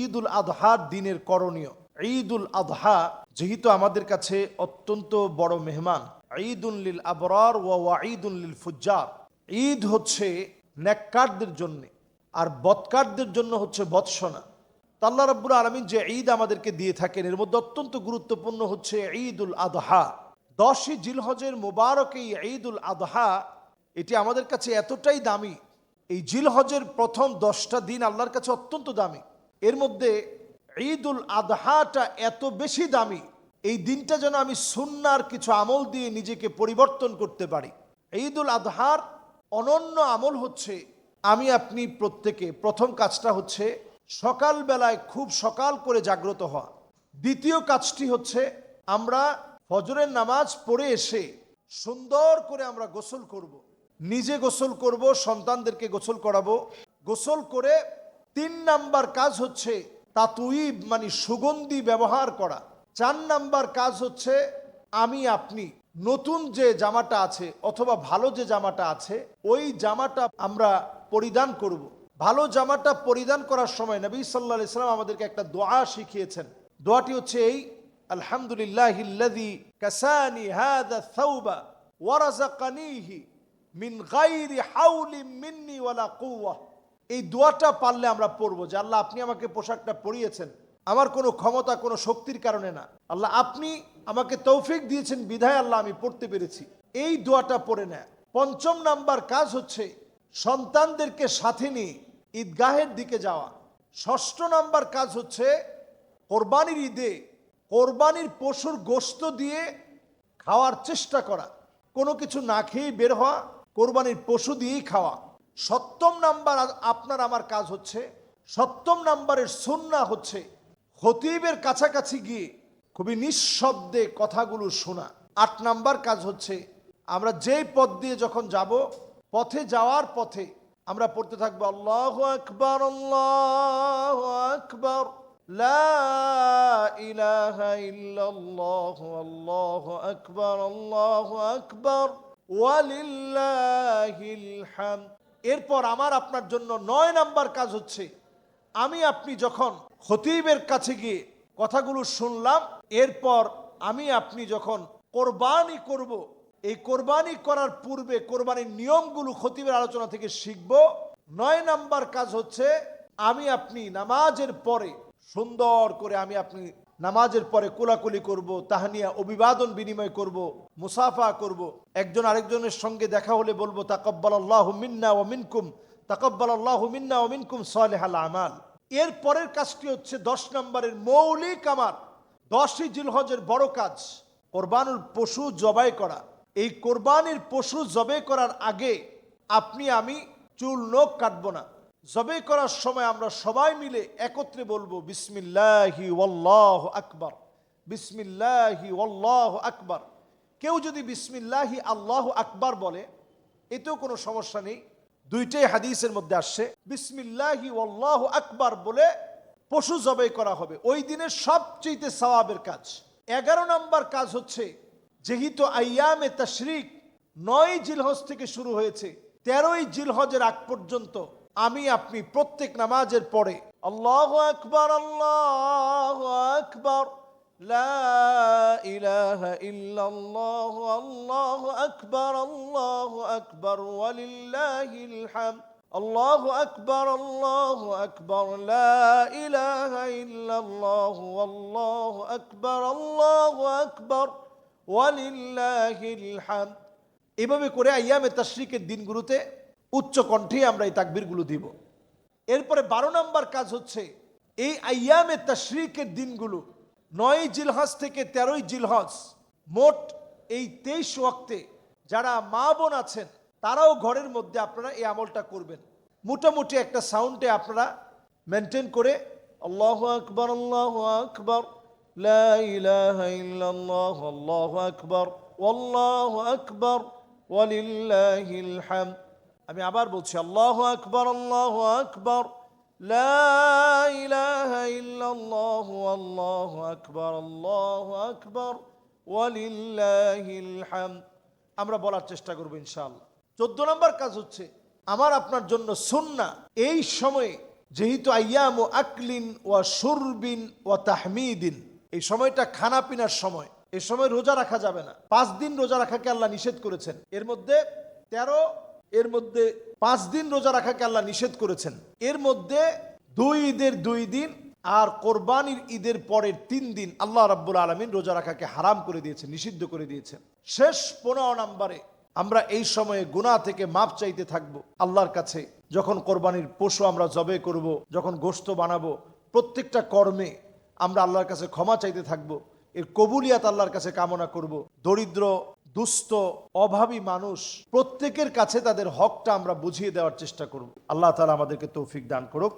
ঈদ উল আদহার দিনের করণীয়। ঈদ উল আদহা যেহেতু আমাদের কাছে অত্যন্ত বড় মেহমান ঈদ লিল আবরার ওয়া ওয়াঈদ লিল ফুজ্জার। ঈদ হচ্ছে নেককারদের জন্য, আর বৎকারদের জন্য হচ্ছে বৎসনা। তা আল্লাহ রাব্বুল আলমিন যে ঈদ আমাদেরকে দিয়ে থাকেন, এর মধ্যে অত্যন্ত গুরুত্বপূর্ণ হচ্ছে ঈদ উল আদহা দশই জিলহজের মোবারক এই উল আদহা এটি আমাদের কাছে এতটাই দামি, এই জিলহজের প্রথম দশটা দিন আল্লাহর কাছে অত্যন্ত দামি। এর মধ্যে ঈদ উল আদহাটা এত বেশি দামি, এই দিনটা যেন আমি সুন্নার কিছু আমল দিয়ে নিজেকে পরিবর্তন করতে পারি। ঈদ উল আদহার অনন্য আমল হচ্ছে, আমি আপনি প্রত্যেকে, প্রথম কাজটা হচ্ছে সকালবেলায় খুব সকাল করে জাগ্রত হওয়া। দ্বিতীয় কাজটি হচ্ছে আমরা ফজরের নামাজ পড়ে এসে সুন্দর করে আমরা গোসল করব। নিজে গোসল করব, সন্তানদেরকে গোসল করাবো। গোসল করে তিন নাম্বার কাজ হচ্ছে তাতুইব মানে সুগন্ধি ব্যবহার করা। চার নাম্বার কাজ হচ্ছে আমি, আপনি। নতুন যে জামাটা আছে অথবা ভালো যে জামাটা আছে, ওই জামাটা আমরা পরিধান করব। ভালো জামাটা পরিধান করার সময় নবী সাল্লাহ ইসলাম আমাদেরকে একটা দোয়া শিখিয়েছেন। দোয়াটি হচ্ছে এই আলহামদুলিল্লাহ কাসানি এই দোয়াটা পারলে আমরা পড়ব যে আল্লাহ, আপনি আমাকে পোশাকটা পরিয়েছেন। আমার কোনো ক্ষমতা, কোনো শক্তির কারণে না। আল্লাহ, আপনি আমাকে তৌফিক দিয়েছেন, বিধায় আল্লাহ আমি পড়তে পেরেছি। এই দোয়াটা পড়ে নেয়। পঞ্চম নাম্বার কাজ হচ্ছে সন্তানদেরকে সাথে নিয়ে ঈদগাহের দিকে যাওয়া। ষষ্ঠ নাম্বার কাজ হচ্ছে কোরবানির ঈদে কোরবানির পশুর গোস্ত দিয়ে খাওয়ার চেষ্টা করা। কোনো কিছু না খেয়েই বের হওয়া, কোরবানির পশু দিয়েই খাওয়া। সপ্তম নাম্বার আপনার আমার কাজ হচ্ছে, সপ্তম নাম্বারের সুন্না হচ্ছে হতিবের কাছাকাছি গিয়ে খুবই নিঃশব্দে কথাগুলো শোনা। আট নাম্বার কাজ হচ্ছে, আমরা যেই পথ দিয়ে যখন যাব, পথে যাওয়ার পথে আমরা পড়তে থাকব, আল্লাহ আকবর আল্লাহ আকবর আকবর, আল্লাহ আকবর, ওয়ালিল্লাহিল এরপর আমার আপনার জন্য নয় নাম্বার কাজ হচ্ছে, আমি আপনি যখন খতিবের কাছে গিয়ে কথাগুলো শুনলাম, এরপর আমি আপনি যখন কোরবানি করব। এই কোরবানি করার পূর্বে কোরবানির নিয়মগুলো খতিবের আলোচনা থেকে শিখব নয় নাম্বার কাজ হচ্ছে, আমি আপনি নামাজের পরে সুন্দর করে আমি আপনি নামাজের পরে কোলাকুলি করব, তাহানিয়া, অভিবাদন বিনিময় করব, মুসাফা করব। একজন আরেকজনের সঙ্গে দেখা হলে বলব তাকব্বাল আল্লাহ মিন্না ও মিনকুম তাকব্বাল আল্লাহ মিন্না ও মিনকুম সালেহাল আমাল। এর পরের কাজটি হচ্ছে দশ নম্বরের মৌলিক আমার, দশই জিলহজের বড় কাজ কোরবানুর পশু জবাই করা। এই কোরবানির পশু জবাই করার আগে আপনি, আমি চুল, নখ কাটবো না। জবে করার সময় আমরা সবাই মিলে একত্রে বলব, বিসমিল্লাহি ওয়াল্লাহ আকবার, বিসমিল্লাহি ওয়াল্লাহ আকবার। কেউ যদি বিসমিল্লাহি আল্লাহ আকবর বলে, এতেও কোনো সমস্যা নেই। দুইটাই হাদিসের মধ্যে আসছে, বিসমিল্লাহি ওয়াল্লাহ আকবার বলে পশু জবাই করা হবে। ওই দিনের সবচেয়ে সওয়াবের কাজ। এগারো নম্বর কাজ হচ্ছে, যেহেতু আইয়ামে তশরিক নয় জিলহজ থেকে শুরু হয়েছে, তেরোই জিলহজের আগ পর্যন্ত আমি আপনি প্রত্যেক নামাজের পরে আল্লাহ আকবর আল্লাহ আকবর لا إله إلا الله الله أكبر الله أكبر ولله الحمد الله أكبر الله أكبر لا إله إلا الله والله أكبر الله أكبر ولله الحمد এভাবে করে আইয়ামে তাশরিকের দিনগুলোতে উচ্চ কণ্ঠে আমরা এই তাকবিরগুলো দিব। এরপরে বারো নম্বর কাজ হচ্ছে, এই আয়ামে তাশরিকের দিনগুলো, নয় জিলহজ থেকে তেরোই জিলহজ, মোট এই তেইশ ওয়াক্তে যারা মা বোন আছেন, তারাও ঘরের মধ্যে আপনারা এই আমলটা করবেন। মোটামুটি একটা সাউন্ডে আপনারা মেনটেন করে, আল্লাহ আকবর আল্লাহ আকবর আকবর আকবর আমি আবার বলছি, আল্লাহ আকবর আল্লাহ আকবর আমরা বলার চেষ্টা করব ইনশাল চোদ্দ নম্বর কাজ হচ্ছে, আমার আপনার জন্য সুন্না এই সময়ে যেহেতু আয়াম ও আকলিন ও সুরবিন ও তাহমিদিন, এই সময়টা খানা পিনার সময়। এই সময় রোজা রাখা যাবে না। পাঁচ দিন রোজা রাখাকে আল্লাহ নিষেধ করেছেন। এর মধ্যে তেরো এর মধ্যে পাঁচ দিন রোজা রাখাকে আল্লাহ নিষেধ করেছেন। এর মধ্যে দুই ঈদের দুই দিন আর কোরবানির ঈদের পরের তিন দিন আল্লাহ রাব্বুল আলমিন রোজা রাখাকে হারাম করে দিয়েছেন, নিষিদ্ধ করে দিয়েছেন। শেষ পনেরো নম্বরে আমরা এই সময়ে গুনাহ থেকে মাপ চাইতে থাকব। আল্লাহর কাছে যখন কোরবানির পশু আমরা জবে করব, যখন গোস্ত বানাবো, প্রত্যেকটা কর্মে আমরা আল্লাহর কাছে ক্ষমা চাইতে থাকব। এর কবুলিয়াত আল্লাহর কাছে কামনা করব। দরিদ্র দুস্থ, অভাবী মানুষ, প্রত্যেকের কাছে তাদের হকটা আমরা বুঝিয়ে দেওয়ার চেষ্টা করব। আল্লাহ তালা আমাদেরকে তৌফিক দান করুক।